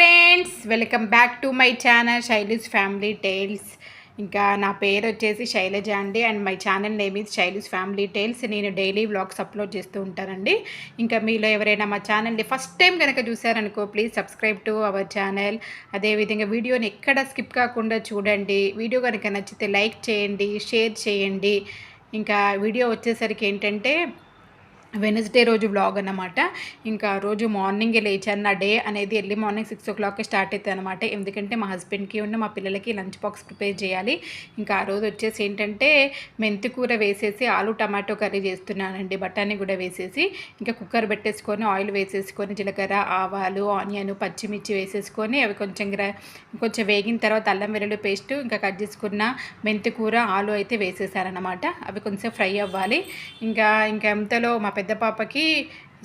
Friends welcome back to my channel Shailu's family tiles ఇంకా నా పేరు వచ్చేసి శైలజ అండి and my channel name is Shailu's family tiles నేను డైలీ వ్లాగ్స్ అప్లోడ్ చేస్తూ ఉంటానండి. ఇంకా మీలో ఎవరైనా మా ఛానల్ని ఫస్ట్ టైం కనుక చూసారనుకో please subscribe to our channel అదేవిధంగా వీడియోని ఎక్కడ స్కిప్ కాకుండా చూడండి. వీడియో కనుక నచ్చితే లైక్ చేయండి షేర్ చేయండి. ఇంకా వీడియో వచ్చేసరికి ఏంటంటే వెనస్డే రోజు వ్లాగ్ అన్నమాట. ఇంకా రోజు మార్నింగే లేచాను. నా డే అనేది ఎర్లీ మార్నింగ్ సిక్స్ ఓ క్లాక్కి స్టార్ట్ అవుతుంది అనమాట ఎందుకంటే మా హస్బెండ్కి ఉన్న మా పిల్లలకి లంచ్ బాక్స్ ప్రిపేర్ చేయాలి. ఇంకా ఆ రోజు వచ్చేసి ఏంటంటే మెంతి కూర వేసేసి ఆలు టమాటో కర్రీ చేస్తున్నానండి. బఠానీ కూడా వేసేసి ఇంకా కుక్కర్ పెట్టేసుకొని ఆయిల్ వేసేసుకొని జీలకర్ర ఆవాలు ఆనియన్ పచ్చిమిర్చి వేసేసుకొని అవి కొంచెం కొంచెం వేగిన తర్వాత అల్లం వెల్లుల్లి పేస్ట్ ఇంకా కట్ చేసుకున్న మెంతి కూర ఆలు అయితే వేసేసారనమాట అవి కొంచెం ఫ్రై అవ్వాలి. ఇంకా ఇంకా ఎంతలో మా పెద్ద పాపకి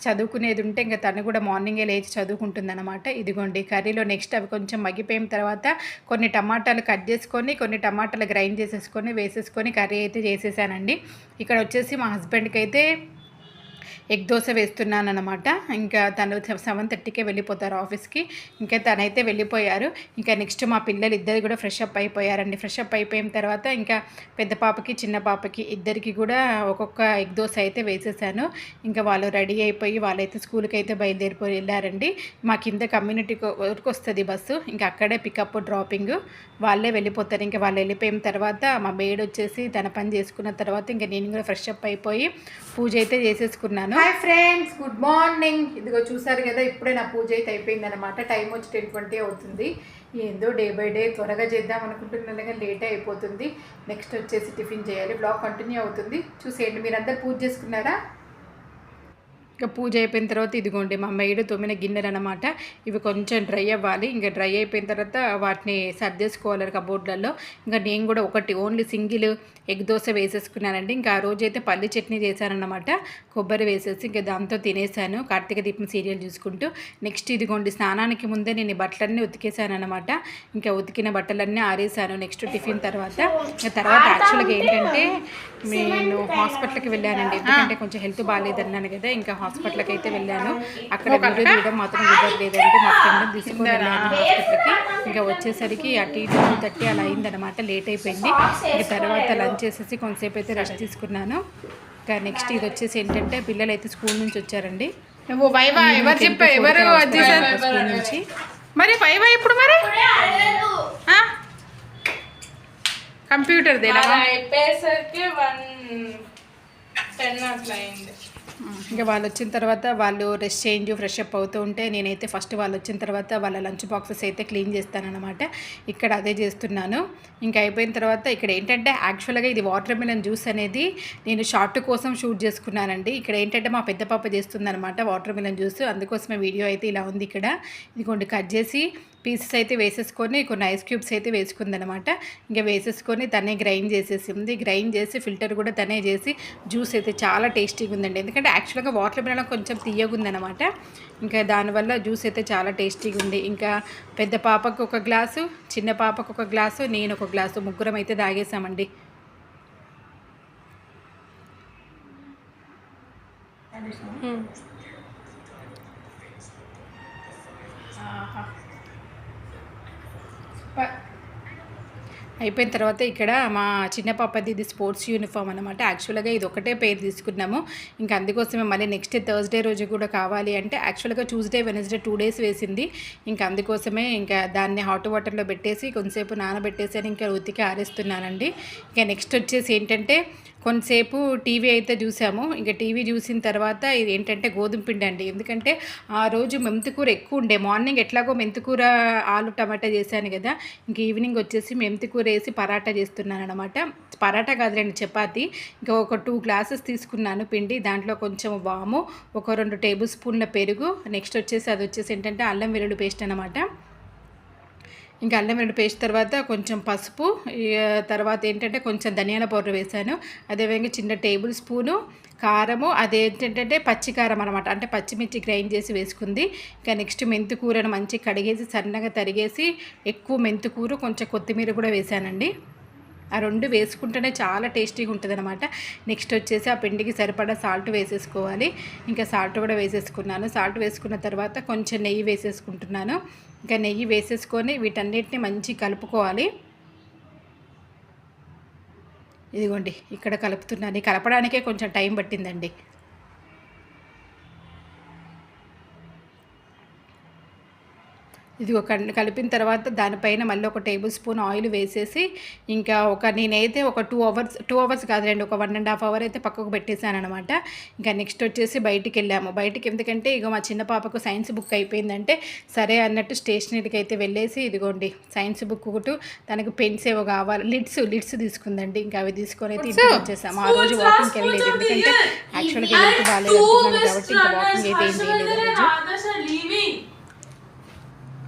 చదువుకునేది ఉంటే ఇంకా తను కూడా మార్నింగే లేచి చదువుకుంటుందన్నమాట. ఇదిగోండి కర్రీలో నెక్స్ట్ అవి కొంచెం మగ్గిపోయిన తర్వాత కొన్ని టమాటాలు కట్ చేసుకొని కొన్ని టమాటాలు గ్రైండ్ చేసేసుకొని వేసేసుకొని కర్రీ అయితే చేసేసానండి. ఇక్కడ వచ్చేసి మా హస్బెండ్కి అయితే ఎగ్ దోశ వేస్తున్నాను అనమాట ఇంకా తను సెవెన్ థర్టీకే వెళ్ళిపోతారు ఆఫీస్కి. ఇంకా తనైతే వెళ్ళిపోయారు. ఇంకా నెక్స్ట్ మా పిల్లలు ఇద్దరు కూడా ఫ్రెష్ అప్ అయిపోయారండి. ఫ్రెష్ అప్ అయిపోయిన తర్వాత ఇంకా పెద్ద పాపకి చిన్న పాపకి ఇద్దరికి కూడా ఒక్కొక్క ఎగ్ దోశ అయితే వేసేసాను. ఇంకా వాళ్ళు రెడీ అయిపోయి వాళ్ళైతే స్కూల్కి అయితే బయలుదేరిపోయి వెళ్ళారండి. మా కింద కమ్యూనిటీ వరకు వస్తుంది బస్సు. ఇంకా అక్కడే పికప్ డ్రాపింగ్ వాళ్ళే వెళ్ళిపోతారు. ఇంకా వాళ్ళు వెళ్ళిపోయిన తర్వాత మా మేడ్ వచ్చేసి తన పని చేసుకున్న తర్వాత ఇంకా నేను కూడా ఫ్రెష్ అప్ అయిపోయి పూజ అయితే చేసేసుకున్నాను. హాయ్ ఫ్రెండ్స్ గుడ్ మార్నింగ్ ఇదిగో చూసారు కదా ఇప్పుడే నా పూజ అయితే అయిపోయింది అనమాట టైం వచ్చి టెన్ ట్వంటీ అవుతుంది. ఏందో డే బై డే త్వరగా చేద్దాం అనుకుంటున్నాను కానీ లేటే అయిపోతుంది. నెక్స్ట్ వచ్చేసి టిఫిన్ చేయాలి. బ్లాగ్ కంటిన్యూ అవుతుంది. చూసేయండి. మీరందరూ పూజ చేసుకున్నారా? ఇంకా పూజ అయిపోయిన తర్వాత ఇదిగోండి మా మేడు తొమ్మిన గిన్నెలు అనమాట ఇవి కొంచెం డ్రై అవ్వాలి. ఇంకా డ్రై అయిపోయిన తర్వాత వాటిని సర్దేసుకోవాలి కబోర్డ్లలో. ఇంకా నేను కూడా ఒకటి ఓన్లీ సింగిల్ ఎగ్ దోశ వేసేసుకున్నానండి. ఇంకా ఆ రోజు అయితే పల్లి చట్నీ చేశానన్నమాట. కొబ్బరి వేసేసి ఇంకా దాంతో తినేసాను. కార్తీక దీపం సీరియల్ చూసుకుంటూ. నెక్స్ట్ ఇదిగోండి స్నానానికి ముందే నేను బట్టలన్నీ ఉతికేసాను అనమాట ఇంకా ఉతికిన బట్టలన్నీ ఆరేసాను. నెక్స్ట్ టిఫిన్ తర్వాత. ఇంకా తర్వాత యాక్చువల్గా ఏంటంటే నేను హాస్పిటల్కి వెళ్ళానండి. ఎందుకంటే కొంచెం హెల్త్ బాగాలేదన్నాను కదా. ఇంకా హాస్పిటల్కి అయితే వెళ్ళాను. అక్కడ వీడియో తీయడం మాత్రం కుదరలేదంటే మా ఫ్రెండ్ తీసుకొని వెళ్ళాను హాస్పిటల్కి. ఇంకా వచ్చేసరికి అటు ఇటు టూ థర్టీ అలా అయిందనమాట లేట్ అయిపోయింది. ఇంకా తర్వాత లంచ్ చేసేసి కొంతసేపు అయితే రెస్ట్ తీసుకున్నాను. ఇంకా నెక్స్ట్ ఇది వచ్చేసి ఏంటంటే పిల్లలు అయితే స్కూల్ నుంచి వచ్చారండి. నువ్వు వైవా ఎవరు చెప్పారు ఎవరు? స్కూల్ నుంచి. మరి వైవా ఇప్పుడు మరి? కంప్యూటర్ దేనా? అయిపోయేసరికి వన్ టెన్ అట్లా అయింది. ఇంకా వాళ్ళు వచ్చిన తర్వాత వాళ్ళు రెస్ట్ చేంజ్ ఫ్రెష్ అప్ అవుతూ ఉంటే నేనైతే ఫస్ట్ వాళ్ళు వచ్చిన తర్వాత వాళ్ళ లంచ్ బాక్సెస్ అయితే క్లీన్ చేస్తానన్నమాట. ఇక్కడ అదే చేస్తున్నాను. ఇంకా అయిపోయిన తర్వాత ఇక్కడ ఏంటంటే యాక్చువల్గా ఇది వాటర్ మిలన్ జ్యూస్ అనేది నేను షార్ట్ కోసం షూట్ చేసుకున్నానండి. ఇక్కడ ఏంటంటే మా పెద్ద పాప చేస్తుందనమాట వాటర్ మిలన్ జ్యూస్ అందుకోసమే వీడియో అయితే ఇలా ఉంది ఇక్కడ. ఇదిగోండి కట్ చేసి పీసెస్ అయితే వేసేసుకొని కొన్ని ఐస్ క్యూబ్స్ అయితే వేసుకుందనమాట. ఇంకా వేసేసుకొని తనే గ్రైండ్ చేసేసింది గ్రైండ్ చేసి ఫిల్టర్ కూడా తనే చేసి జ్యూస్ అయితే చాలా టేస్టీగా ఉందండి. ఎందుకంటే యాక్చువల్గా వాటర్ మిలన్ కొంచెం తీయగుందనమాట ఇంకా దానివల్ల జ్యూస్ అయితే చాలా టేస్టీగా ఉంది. ఇంకా పెద్ద పాపకు ఒక గ్లాసు చిన్న పాపకు ఒక గ్లాసు నేను ఒక గ్లాసు ముగ్గురం అయితే తాగేసామండి. అయిపోయిన తర్వాత ఇక్కడ మా చిన్న పాపది ఇది స్పోర్ట్స్ యూనిఫామ్ అనమాట యాక్చువల్గా ఇది ఒకటే పేరు తీసుకున్నాము. ఇంకా అందుకోసమే మళ్ళీ నెక్స్ట్ థర్స్డే రోజు కూడా కావాలి అంటే యాక్చువల్గా ట్యూస్డే వెనస్డే టూ డేస్ వేసింది. ఇంకా అందుకోసమే ఇంకా దాన్ని హాట్ వాటర్లో పెట్టేసి కొంతసేపు నానబెట్టేసి అని ఇంకా ఉతికి ఆరేస్తున్నానండి. ఇంకా నెక్స్ట్ వచ్చేసి ఏంటంటే కొంతసేపు టీవీ అయితే చూసాము. ఇంకా టీవీ చూసిన తర్వాత ఇది ఏంటంటే గోధుమ పిండి అండి. ఎందుకంటే ఆ రోజు మెంతికూర ఎక్కువ ఉండే. మార్నింగ్ ఎట్లాగో మెంతికూర ఆలు టమాటా చేశాను కదా. ఇంక ఈవినింగ్ వచ్చేసి మెంతికూర వేసి పరాటా చేస్తున్నాను అనమాట పరాటా కాదు రెండు చపాతి. ఇంకా ఒక టూ గ్లాసెస్ తీసుకున్నాను పిండి. దాంట్లో కొంచెం వాము ఒక రెండు టేబుల్ స్పూన్ల పెరుగు. నెక్స్ట్ వచ్చేసి అది వచ్చేసి ఏంటంటే అల్లం వెల్లుల్లి పేస్ట్ అనమాట ఇంకా అల్లం వెల్లుల్లి పేస్ట్ తర్వాత కొంచెం పసుపు తర్వాత ఏంటంటే కొంచెం ధనియాల పౌడర్ వేసాను. అదేవిధంగా చిన్న టేబుల్ స్పూను కారము అదేంటంటే పచ్చికారం అనమాట అంటే పచ్చిమిర్చి గ్రైండ్ చేసి వేసుకుంది. ఇంకా నెక్స్ట్ మెంతికూరని మంచిగా కడిగేసి సన్నగా తరిగేసి ఎక్కువ మెంతికూర కొంచెం కొత్తిమీర కూడా వేసానండి. ఆ రెండు వేసుకుంటేనే చాలా టేస్టీగా ఉంటుంది అనమాట నెక్స్ట్ వచ్చేసి ఆ పిండికి సరిపడా సాల్ట్ వేసేసుకోవాలి. ఇంకా సాల్ట్ కూడా వేసేసుకున్నాను. సాల్ట్ వేసుకున్న తర్వాత కొంచెం నెయ్యి వేసేసుకుంటున్నాను. ఇంకా నెయ్యి వేసేసుకొని వీటన్నిటిని మంచి కలుపుకోవాలి. ఇదిగోండి ఇక్కడ కలుపుతున్నాను. కలపడానికే కొంచెం టైం పట్టిందండి. ఇది ఒక కలిపిన తర్వాత దానిపైన మళ్ళీ ఒక టేబుల్ స్పూన్ ఆయిల్ వేసేసి ఇంకా ఒక నేనైతే ఒక టూ అవర్స్ టూ అవర్స్ కాదులేండి ఒక వన్ అండ్ హాఫ్ అవర్ అయితే పక్కకు పెట్టేశాను అనమాట ఇంకా నెక్స్ట్ వచ్చేసి బయటికి వెళ్ళాము. బయటికి ఎందుకంటే ఇక మా చిన్న పాపకు సైన్స్ బుక్ అయిపోయిందంటే సరే అన్నట్టు స్టేషనరీకి అయితే వెళ్ళేసి ఇదిగోండి సైన్స్ బుక్ ఒకటి తనకు పెన్స్ ఏవో కావాలి లిడ్స్ లిడ్స్ తీసుకుందండి. ఇంకా అవి తీసుకొని అయితే ఇంటికి వచ్చేసాము. ఆ రోజు వాకింగ్కి వెళ్ళలేదు. ఎందుకంటే యాక్చువల్గా హెల్త్ బాగాలేదు కాబట్టి ఇంకా వాకింగ్ అయితే ఏం చేయలేదు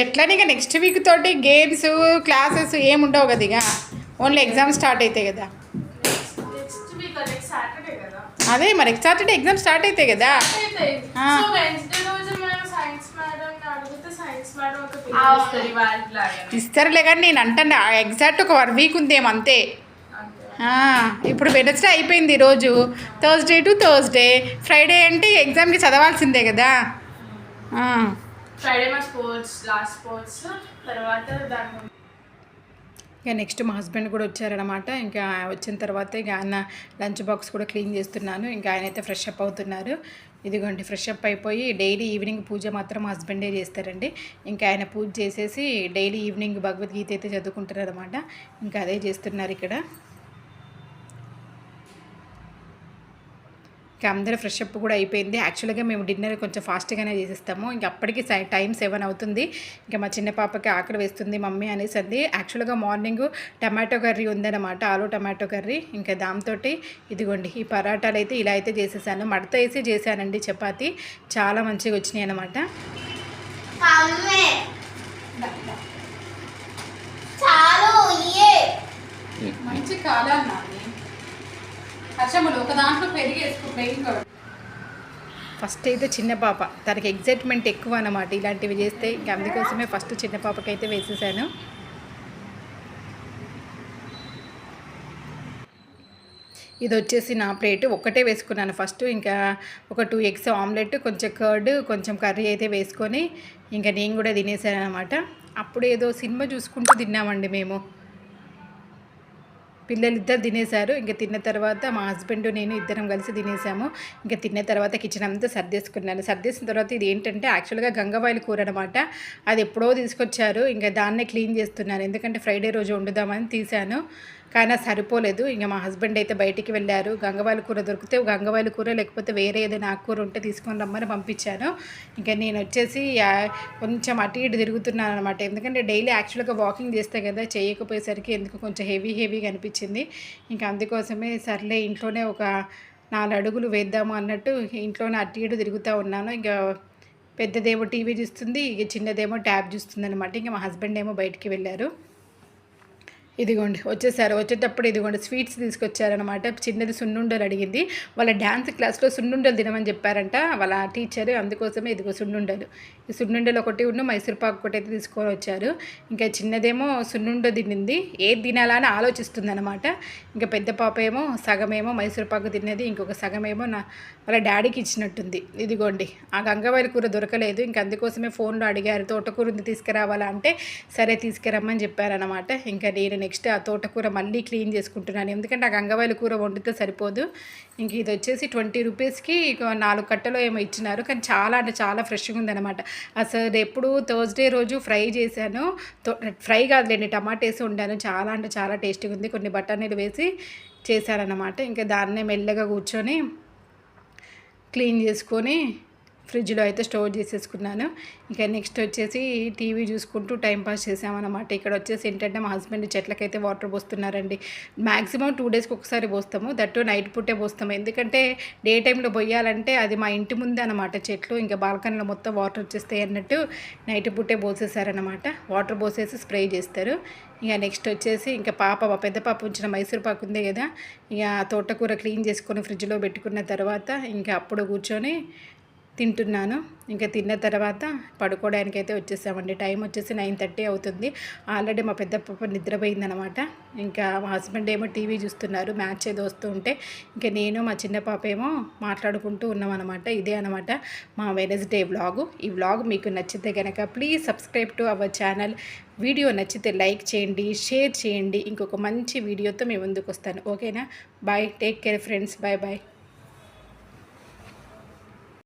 ఎట్లా ఇక నెక్స్ట్ వీక్ తోటి గేమ్స్ క్లాసెస్ ఏమి ఉండవు కదా ఇక? ఓన్లీ ఎగ్జామ్ స్టార్ట్ అవుతాయి కదా. నెక్స్ట్ వీక్ నెక్స్ట్ సాటర్డే కదా? అదే మరి సాటర్డే ఎగ్జామ్ స్టార్ట్ అవుతాయి కదా ఇస్తారులే కానీ నేను అంటాను ఎగ్జాక్ట్ ఒక వన్ వీక్ ఉందేమో అంతే. ఇప్పుడు వెనస్డే అయిపోయింది ఈరోజు థర్స్డే టు థర్స్డే ఫ్రైడే అంటే ఎగ్జామ్కి చదవాల్సిందే కదా. ఆ. ఫ్రైడే మా స్పోర్ట్స్ లాస్ట్ స్పోర్ట్స్ తర్వాత దాని ఇక నెక్స్ట్ మా హస్బెండ్ కూడా వచ్చారనమాట ఇంకా వచ్చిన తర్వాత ఇక ఆయన లంచ్ బాక్స్ కూడా క్లీన్ చేస్తున్నాను. ఇంకా ఆయన అయితే ఫ్రెష్ అప్ అవుతున్నారు. ఇదిగోండి ఫ్రెష్ అప్ అయిపోయి డైలీ ఈవినింగ్ పూజ మాత్రం హస్బెండే చేస్తారండి. ఇంకా ఆయన పూజ చేసేసి డైలీ ఈవినింగ్ భగవద్గీత అయితే చదువుకుంటారు అనమాట ఇంకా అదే చేస్తున్నారు ఇక్కడ. ఇంకా అందరూ ఫ్రెష్ అప్ కూడా అయిపోయింది. యాక్చువల్గా మేము డిన్నర్ కొంచెం ఫాస్ట్గానే చేసేస్తాము. ఇంకా అప్పటికి సై- టైం సెవెన్ అవుతుంది. ఇంకా మా చిన్న పాపకి ఆకలి వేస్తుంది మమ్మీ అనేసి అంది యాక్చువల్గా మార్నింగ్ టమాటో కర్రీ ఉందన్నమాట ఆలు టమాటో కర్రీ. ఇంకా దాంతో ఇదిగోండి ఈ పరాటాలు అయితే ఇలా అయితే చేసేసాను. మడత వేసి చేశానండి చపాతి. చాలా మంచిగా వచ్చినాయి అనమాట మంచి కాలాన్ని ఒక దాంట్లో ఫస్ట్ అయితే చిన్న పాప. తనకి ఎగ్జైట్మెంట్ ఎక్కువ అన్నమాట. ఇలాంటివి చేస్తే ఇంకా అందుకోసమే ఫస్ట్ చిన్న పాపకైతే వేసేసాను. ఇది వచ్చేసి నా ప్లేట్. ఒక్కటే వేసుకున్నాను ఫస్ట్. ఇంకా ఒక టూ ఎగ్స్ ఆమ్లెట్ కొంచెం కర్డ్ కొంచెం కర్రీ అయితే వేసుకొని ఇంకా నేను కూడా తినేసాను అనమాట అప్పుడు ఏదో సినిమా చూసుకుంటూ తిన్నామండి మేము. పిల్లలు ఇద్దరు తినేశారు. ఇంకా తిన్న తర్వాత మా హస్బెండ్ నేను ఇద్దరం కలిసి తినేసాము ఇంకా తిన్న తర్వాత కిచెన్ అంతా సర్దేసుకున్నాను. సర్దేసిన తర్వాత ఇది ఏంటంటే యాక్చువల్గా గంగవాయిల కూర అనమాట అది ఎప్పుడో తీసుకొచ్చారు. ఇంకా దాన్నే క్లీన్ చేస్తున్నాను ఎందుకంటే ఫ్రైడే రోజు వండుదామని తీశాను. కానీ సరిపోలేదు. ఇంకా మా హస్బెండ్ అయితే బయటికి వెళ్ళారు. గంగవాయిల కూర దొరికితే గంగవాయిల కూర లేకపోతే వేరే ఏదైనా ఆకుకూర ఉంటే తీసుకొని రమ్మని పంపించాను. ఇంకా నేను వచ్చేసి కొంచెం అటు ఇటు తిరుగుతున్నాను అనమాట ఎందుకంటే డైలీ యాక్చువల్గా వాకింగ్ చేస్తే కదా చేయకపోయేసరికి ఎందుకు కొంచెం హెవీ హెవీగా అనిపించింది. ఇంకా అందుకోసమే సర్లే ఇంట్లోనే ఒక నాలుగు అడుగులు వేద్దాము అన్నట్టు ఇంట్లోనే అటు ఇటు తిరుగుతూ ఉన్నాను. ఇంకా పెద్దదేమో టీవీ చూస్తుంది ఇక చిన్నదేమో ట్యాబ్ చూస్తుంది అనమాట ఇంకా మా హస్బెండ్ ఏమో బయటికి వెళ్ళారు. ఇదిగోండి వచ్చేసారు. వచ్చేటప్పుడు ఇదిగోండి స్వీట్స్ తీసుకొచ్చారనమాట చిన్నది సున్నుండలు అడిగింది. వాళ్ళ డ్యాన్స్ క్లాస్లో సున్నుండలు తినమని చెప్పారంట వాళ్ళ టీచర్. అందుకోసమే ఇదిగో సున్నుండలు. ఈ సున్నుండలు ఒకటి ఉన్న మైసూర్పాకు ఒకటి అయితే తీసుకొని వచ్చారు. ఇంకా చిన్నదేమో సున్నుండ తినింది. ఏది తినాలని ఆలోచిస్తుంది అనమాట ఇంకా పెద్ద పాప ఏమో సగమేమో మైసూర్పాకు తిన్నది ఇంకొక సగమేమో నా వాళ్ళ డాడీకి ఇచ్చినట్టుంది. ఇదిగోండి ఆ గంగవారి కూర దొరకలేదు. ఇంకా అందుకోసమే ఫోన్లో అడిగారు తోటకూర ఉంది తీసుకురావాలా అంటే సరే తీసుకురమ్మని చెప్పారనమాట ఇంకా నేను నెక్స్ట్ ఆ తోటకూర మళ్ళీ క్లీన్ చేసుకుంటున్నాను. ఎందుకంటే ఆ గంగవాయల కూర వండితే సరిపోదు. ఇంక ఇది వచ్చేసి ట్వంటీ రూపీస్కి నాలుగు కట్టలో ఏమో ఇచ్చినారు. కానీ చాలా అంటే చాలా ఫ్రెష్గా ఉందన్నమాట. అసలు ఎప్పుడు థర్స్డే రోజు ఫ్రై చేశాను. తో- ఫ్రై కాదులేండి టమాటా వేసి వండాను. చాలా అంటే చాలా టేస్టీగా ఉంది. కొన్ని బఠానీలు వేసి చేశారన్నమాట. ఇంకా దాన్నే మెల్లగా కూర్చొని క్లీన్ చేసుకొని ఫ్రిడ్జ్లో అయితే స్టోర్ చేసేసుకున్నాను. ఇంకా నెక్స్ట్ వచ్చేసి టీవీ చూసుకుంటూ టైం పాస్ చేసామన్నమాట. ఇక్కడ వచ్చేసి ఏంటంటే మా హస్బెండ్ చెట్లకైతే వాటర్ పోస్తున్నారండి. మ్యాక్సిమం టూ డేస్కి ఒకసారి పోస్తాము. దట్టు నైట్ పుట్టే పోస్తాము. ఎందుకంటే డే టైంలో పోయాలంటే అది మా ఇంటి ముందే అనమాట చెట్లు. ఇంకా బాల్కనీలో మొత్తం వాటర్ వచ్చేస్తాయి అన్నట్టు నైట్ పుట్టే పోసేసారనమాట వాటర్ పోసేసి స్ప్రే చేస్తారు. ఇక నెక్స్ట్ వచ్చేసి ఇంకా పాప మా పెద్ద పాప ఉంచిన మైసూర్ పాకు ఉంది కదా. ఇక తోటకూర క్లీన్ చేసుకొని ఫ్రిడ్జ్లో పెట్టుకున్న తర్వాత ఇంకా అప్పుడు కూర్చొని తింటున్నాను. ఇంకా తిన్న తర్వాత పడుకోవడానికి అయితే వచ్చేసామండి. టైం వచ్చేసి నైన్ థర్టీ అవుతుంది. ఆల్రెడీ మా పెద్ద పాప నిద్రపోయిందనమాట. ఇంకా మా హస్బెండ్ ఏమో టీవీ చూస్తున్నారు మ్యాచ్ ఏదో వస్తూ ఉంటే. ఇంకా నేను మా చిన్న పాప ఏమో మాట్లాడుకుంటూ ఉన్నాం అనమాట ఇదే అనమాట మా వెనస్డే వ్లాగు ఈ వ్లాగ్ మీకు నచ్చితే కనుక please subscribe to our channel video నచ్చితే లైక్ చేయండి షేర్ చేయండి. ఇంకొక మంచి వీడియోతో మేము ముందుకు వస్తాను. ఓకేనా? Bye take care friends bye bye